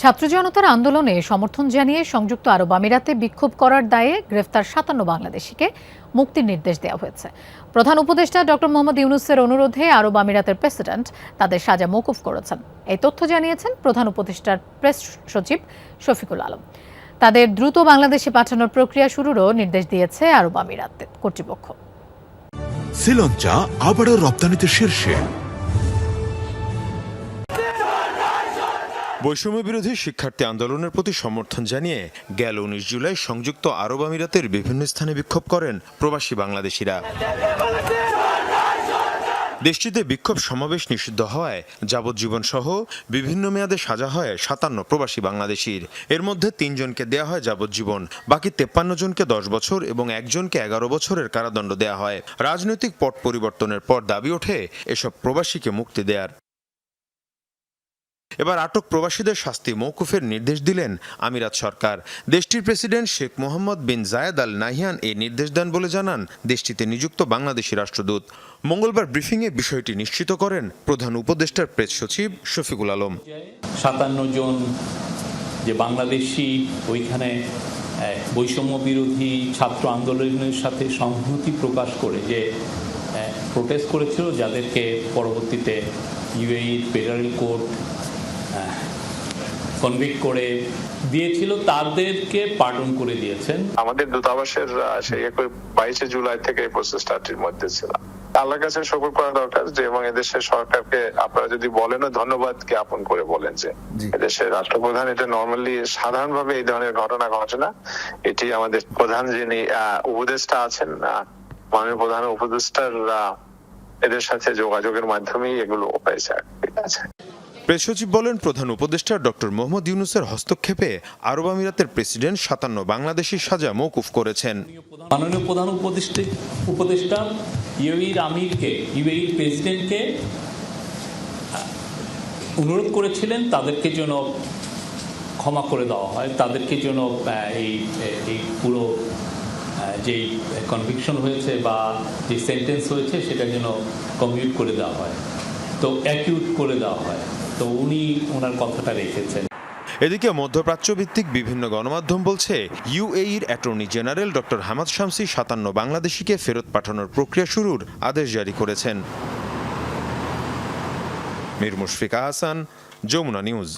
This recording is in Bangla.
ছাত্র জনতার আন্দোলনে সমর্থন জানিয়ে সংযুক্ত আরব আমিরাতে বিক্ষোভ করার দায়ে গ্রেফতার সাতান্ন বাংলাদেশিকে মুক্তির নির্দেশ দেওয়া হয়েছে। প্রধান উপদেষ্টা ডক্টর মোহাম্মদ ইউনুসের অনুরোধে আরব আমিরাতের প্রেসিডেন্ট তাদের সাজা মৌকুফ করেছেন। এই তথ্য জানিয়েছেন প্রধান উপদেষ্টার প্রেস সচিব শফিকুল আলম। তাদের দ্রুত বাংলাদেশে পাঠানোর প্রক্রিয়া শুরুরও নির্দেশ দিয়েছে আরব আমিরাত কর্তৃপক্ষ। শ্রীলঞ্চা আবারও রপ্তানিতে শীর্ষে। বৈষম্য বিরোধী শিক্ষার্থী আন্দোলনের প্রতি সমর্থন জানিয়ে গেল উনিশ জুলাই সংযুক্ত আরব আমিরাতের বিভিন্ন স্থানে বিক্ষোভ করেন প্রবাসী বাংলাদেশিরা। দেশটিতে বিক্ষোভ সমাবেশ নিষিদ্ধ হওয়ায় যাবজ্জীবন সহ বিভিন্ন মেয়াদে সাজা হয় সাতান্ন প্রবাসী বাংলাদেশির। এর মধ্যে তিনজনকে দেয়া হয় যাবজ্জীবন, বাকি তেপ্পান্ন জনকে দশ বছর এবং একজনকে এগারো বছরের কারাদণ্ড দেয়া হয়। রাজনৈতিক পট পরিবর্তনের পর দাবি ওঠে এসব প্রবাসীকে মুক্তি দেয়ার। এবার আটক প্রবাসীদের শাস্তি মৌকুফের নির্দেশ দিলেন আমিরাত সরকার। দেশটির president Sheikh Mohammed bin Zayed Al Nahyan এই নির্দেশ দেন বলে জানান দেশটিতে নিযুক্ত বাংলাদেশি রাষ্ট্রদূত। মঙ্গলবার ব্রিফিংয়ে বিষয়টি নিশ্চিত করেন প্রধান উপদেষ্টার প্রেস সচিব শফিকুল আলম। সাতান্ন জন যে বাংলাদেশি ওইখানে বৈষম্য বিরোধী ছাত্র আন্দোলনের সাথে সংহতি প্রকাশ করে যে প্রোটেস্ট করেছিল, যাদেরকে পরবর্তীতে ইউএই ফেডারেল কোর্ট কনভিক্ট করে দিয়েছিল তাদেরকে পার্ডন করে দিয়েছেন। আমাদের দূতাবাসের সেই বাইশে জুলাই থেকে এই প্রসেসটাটির মধ্যে ছিলাম। আল্লাহর কাছে শকর করা দরকার যে এবং এদেশের সরকারকে আপনারা যদি বলেন ধন্যবাদ জ্ঞাপন করে বলেন যে এদেশের রাষ্ট্রপ্রধান এটা নর্মালি সাধারণভাবে এই ধরনের ঘটনা ঘটে না। এটি আমাদের প্রধান যিনি আহ, উপদেষ্টা আছেন মাননীয় প্রধান উপদেষ্টার এদের সাথে যোগাযোগের মাধ্যমেই এগুলো হয়েছে ঠিক আছে প্রেস সচিব বলেন, প্রধান উপদেষ্টা ডক্টর মোহাম্মদ ইউনুসের হস্তক্ষেপে আরব আমিরাতের প্রেসিডেন্ট সাতান্ন বাংলাদেশি সাজা মৌকুফ করেছেন। মাননীয় প্রধান উপদেষ্টা উপদেষ্টা ইউএইর আমিরকে, ইউএইর প্রেসিডেন্টকে অনুরোধ করেছিলেন তাদেরকে যেন ক্ষমা করে দেওয়া হয়, তাদেরকে যেন এই এই পুরো যে কনভিকশন হয়েছে বা যে সেন্টেন্স হয়েছে সেটা যেন কমিউট করে দেওয়া হয়। তো অ্যাকিউট করে দেওয়া হয়। তো উনি ওনার কথাটা রেখেছেন। এদিকে মধ্যপ্রাচ্যভিত্তিক বিভিন্ন গণমাধ্যম বলছে ইউএইর attorney general doctor Hamad Shamsi সাতান্ন বাংলাদেশিকে ফেরত পাঠানোর প্রক্রিয়া শুরুর আদেশ জারি করেছেন। মীর মুশফিকা হাসান যমুনা নিউজ।